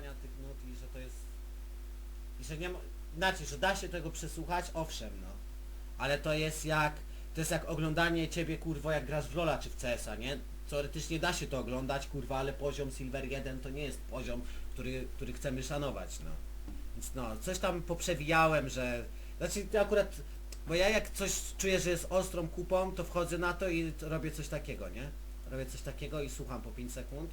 tych nut i że to jest... I że nie ma... Inaczej, że da się tego przesłuchać, owszem, no. Ale to jest jak... To jest jak oglądanie ciebie, kurwo, jak grasz w Lola czy w CS-a, nie? Teoretycznie da się to oglądać, kurwa, ale poziom Silver 1 to nie jest poziom, który, który chcemy szanować, no. Więc no, coś tam poprzewijałem, że... Znaczy, to akurat... Bo ja jak coś czuję, że jest ostrą kupą, to wchodzę na to i robię coś takiego, nie? Robię coś takiego i słucham po 5 sekund.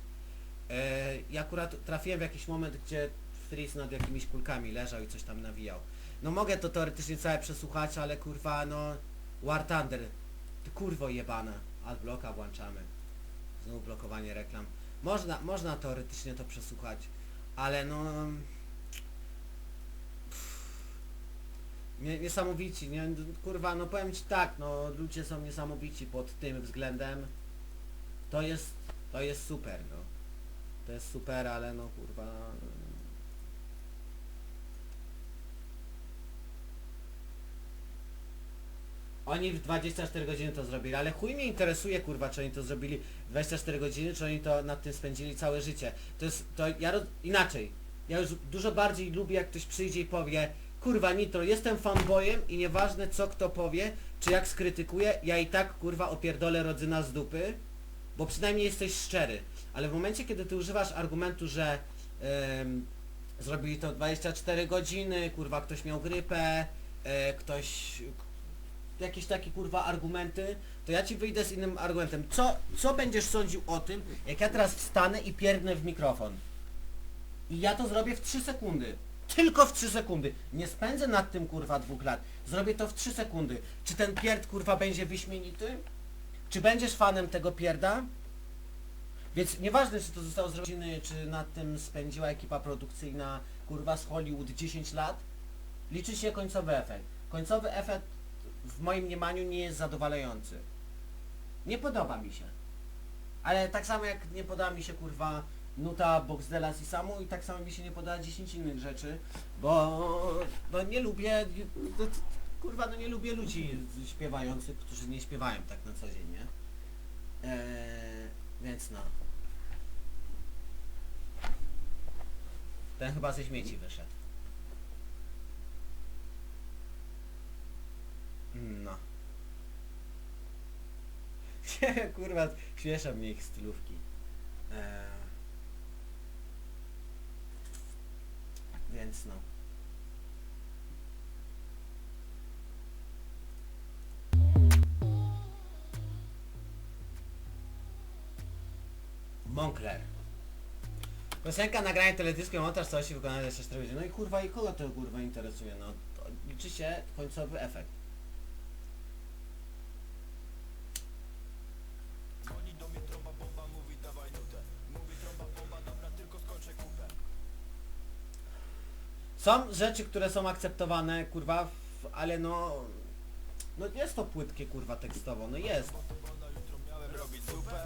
E, akurat trafiłem w jakiś moment, gdzie Freeze nad jakimiś kulkami leżał i coś tam nawijał. No mogę to teoretycznie całe przesłuchać, ale kurwa no... War Thunder, ty kurwo jebana. Adblocka włączamy. Znowu blokowanie reklam. Można, można teoretycznie to przesłuchać, ale no... Nie, niesamowici, nie, kurwa, no powiem ci tak, no ludzie są niesamowici pod tym względem. To jest, to jest super, no. To jest super, ale no kurwa... Oni w 24 godziny to zrobili, ale chuj mnie interesuje kurwa, czy oni to zrobili w 24 godziny, czy oni to nad tym spędzili całe życie. To jest, to ja roz... inaczej. Ja już dużo bardziej lubię jak ktoś przyjdzie i powie Kurwa Nitro, jestem fanboyem i nieważne co kto powie, czy jak skrytykuje, ja i tak kurwa opierdolę rodzyna z dupy, bo przynajmniej jesteś szczery. Ale w momencie kiedy ty używasz argumentu, że zrobili to 24 godziny, kurwa ktoś miał grypę, e, ktoś jakieś takie kurwa argumenty, to ja ci wyjdę z innym argumentem. Co, co będziesz sądził o tym, jak ja teraz wstanę i pierdnę w mikrofon? I ja to zrobię w 3 sekundy. Tylko w 3 sekundy. Nie spędzę nad tym kurwa dwóch lat. Zrobię to w 3 sekundy. Czy ten pierd kurwa będzie wyśmienity? Czy będziesz fanem tego pierda? Więc nieważne czy to zostało zrobione, czy nad tym spędziła ekipa produkcyjna kurwa z Hollywood 10 lat, liczy się końcowy efekt. Końcowy efekt w moim mniemaniu nie jest zadowalający. Nie podoba mi się. Ale tak samo jak nie podoba mi się kurwa nuta Boxdela i samu i tak samo mi się nie podoba 10 innych rzeczy, bo no nie lubię, kurwa no nie lubię ludzi śpiewających, którzy nie śpiewają tak na co dzień, nie? Eee, więc no. Ten chyba ze śmieci wyszedł. No. Kurwa, śmiesza mnie ich stylówki. Eee, więc no. Moncler. Piosenka, nagranie teledysku i montaż całości wykonane jeszcze 4 godziny. No i kurwa, i kogo to kurwa interesuje? No, to liczy się końcowy efekt. Są rzeczy, które są akceptowane, kurwa, w, ale no... No jest to płytkie, kurwa, tekstowo, no jest.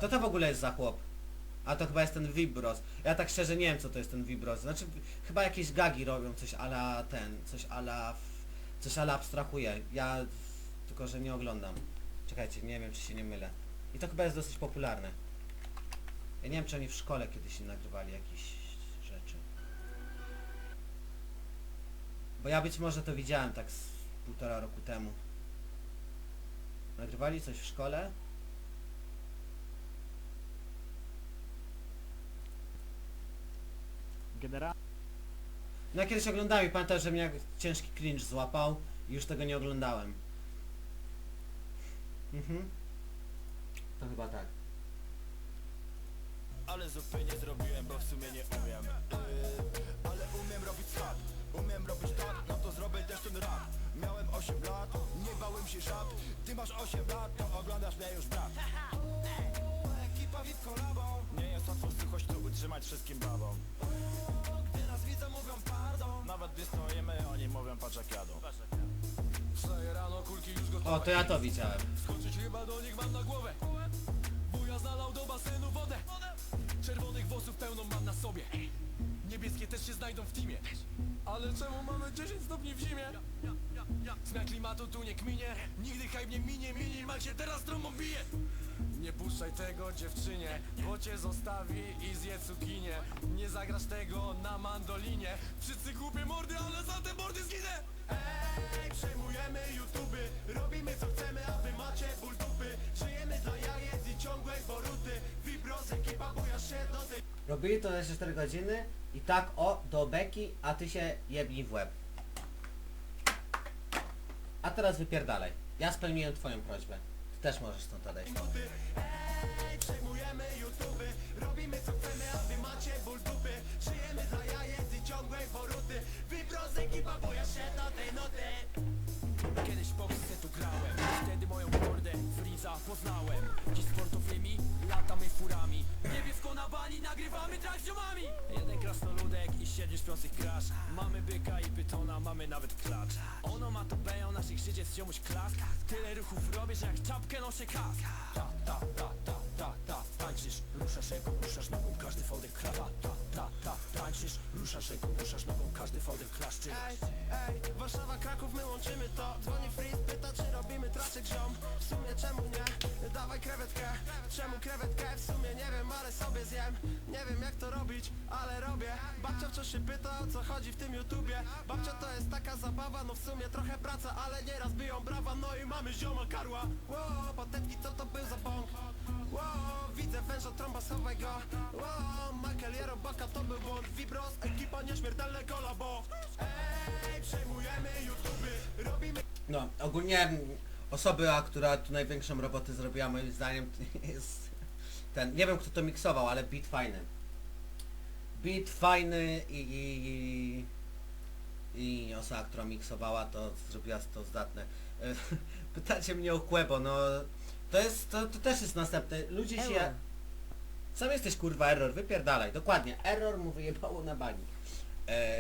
Co to w ogóle jest za chłop? A to chyba jest ten Vibros. Ja tak szczerze nie wiem, co to jest ten Vibros. Znaczy, chyba jakieś gagi robią, coś ala ten, coś ala... Coś ala abstrahuje. Ja... Tylko, że nie oglądam. Czekajcie, nie wiem, czy się nie mylę. I to chyba jest dosyć popularne. Ja nie wiem, czy oni w szkole kiedyś nagrywali jakieś rzeczy. Bo ja być może to widziałem tak z półtora roku temu. Nagrywali coś w szkole? Generalnie No ja kiedyś oglądałem i pamiętam, że mnie jak ciężki cringe złapał i już tego nie oglądałem. Mhm. To chyba tak. Ale zupy nie zrobiłem, bo w sumie nie umiem. Yy, Ale umiem robić skat Umiem robić tak, no to zrobię też ten rap. Miałem 8 lat, nie bałem się szat. Ty masz 8 lat, to oglądasz mnie już brat. Ekipa VIP kolabą łatwo suchość tu utrzymać wszystkim babom Gdy nas widzą mówią pardon. Nawet gdy stoimy, oni mówią patrz jak jadą. Wstaję rano, kulki już gotowe. O, to ja to widziałem. Skoczyć chyba do nich mam na głowę. Wuja zalał do basenu wodę. Czerwonych włosów pełną mam na sobie. Niebieskie też się znajdą w teamie. Ale czemu mamy 10 stopni w zimie? Zmian klimatu tu nie kminie. Nigdy hype nie minie Minimal się teraz trąbą bije Nie puszczaj tego dziewczynie. Bo cię zostawi i zje Berlinie Nie zagrasz tego na mandolinie. Wszyscy głupie mordy, ale za te mordy zginę. Ej, przejmujemy YouTube Robimy co chcemy, a wy macie ból dupy. Żyjemy dla jajec i ciągłej boruty Vibros, ekipa buja się do tej Robili to 24 godziny i tak o, do beki, a ty się jebnij w łeb. A teraz wypierdalaj. Ja spełniłem twoją prośbę. Też możesz stąd odejść. Ej, przejmujemy YouTube Robimy co chcemy, a wy macie ból dupy Żyjemy dla jajec i ciągłej boruty Vibros, ekipa buja się do tej nuty Kiedyś w Polsce tu grałem Wtedy moją mordę Friza poznałem Dziś sportowymi latamy furami Nagrywamy z ziomami. Jeden krasnoludek i siedmiu śpiących krasz. Mamy byka i pytona, mamy nawet klacz. Ono ma to beją, naszych życie z ziomuś klask Tyle ruchów robię, że jak czapkę noszę kask. Ta, ta, ta, ta, ta, ta Tańczysz, ruszasz ręką, ruszasz nogą, każdy foldek kla Ta, ta, ta, ta, tańczysz, ruszasz ręką, ruszasz nogą, każdy foldek klaszczy. Ej, ej, Warszawa, Kraków, my łączymy to. Dzwoni Freeze, pyta czy robimy traczek ziom W sumie czemu nie? Czemu krewetkę? W sumie? Nie wiem, ale sobie zjem. Nie wiem jak to robić, ale robię. Babcia wciąż się pyta o co chodzi w tym YouTubie. Babcia to jest taka zabawa, no w sumie trochę praca Ale nieraz biją brawa, no i mamy zioma karła. Wow, patetki, co to był za bąk? Wow, widzę węża trąbasowego. Wow, Michael Jerobaka to był błąd. Vibros, ekipa nieśmiertelne kolabo. Ej, przejmujemy YouTube Robimy No, ogólnie osoby, a która tu największą robotę zrobiła moim zdaniem jest ten, nie wiem kto to miksował, ale beat fajny. Beat fajny i, i, i osoba, która miksowała to zrobiła to zdatne. Pytacie mnie o Quebo, no to jest, to, to też jest następne. Ludzie się... Error. Sam jesteś kurwa error, wypierdalaj, dokładnie. Error mu wyjebało na bani. E,